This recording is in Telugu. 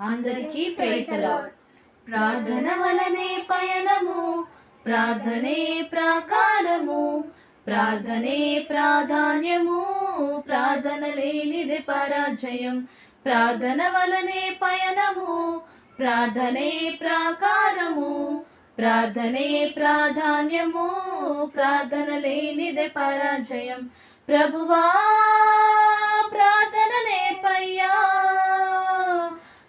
అందరికీ ప్రైసలో ప్రార్థన వలనే పయనము ప్రార్థనే ప్రాకారము ప్రార్థనే ప్రాధాన్యము ప్రార్థన లేనిది పరాజయం. ప్రార్థన వలనే పయనము ప్రార్థనే ప్రాకారము ప్రార్థనే ప్రాధాన్యము ప్రార్థన లేనిదే పరాజయం. ప్రభువా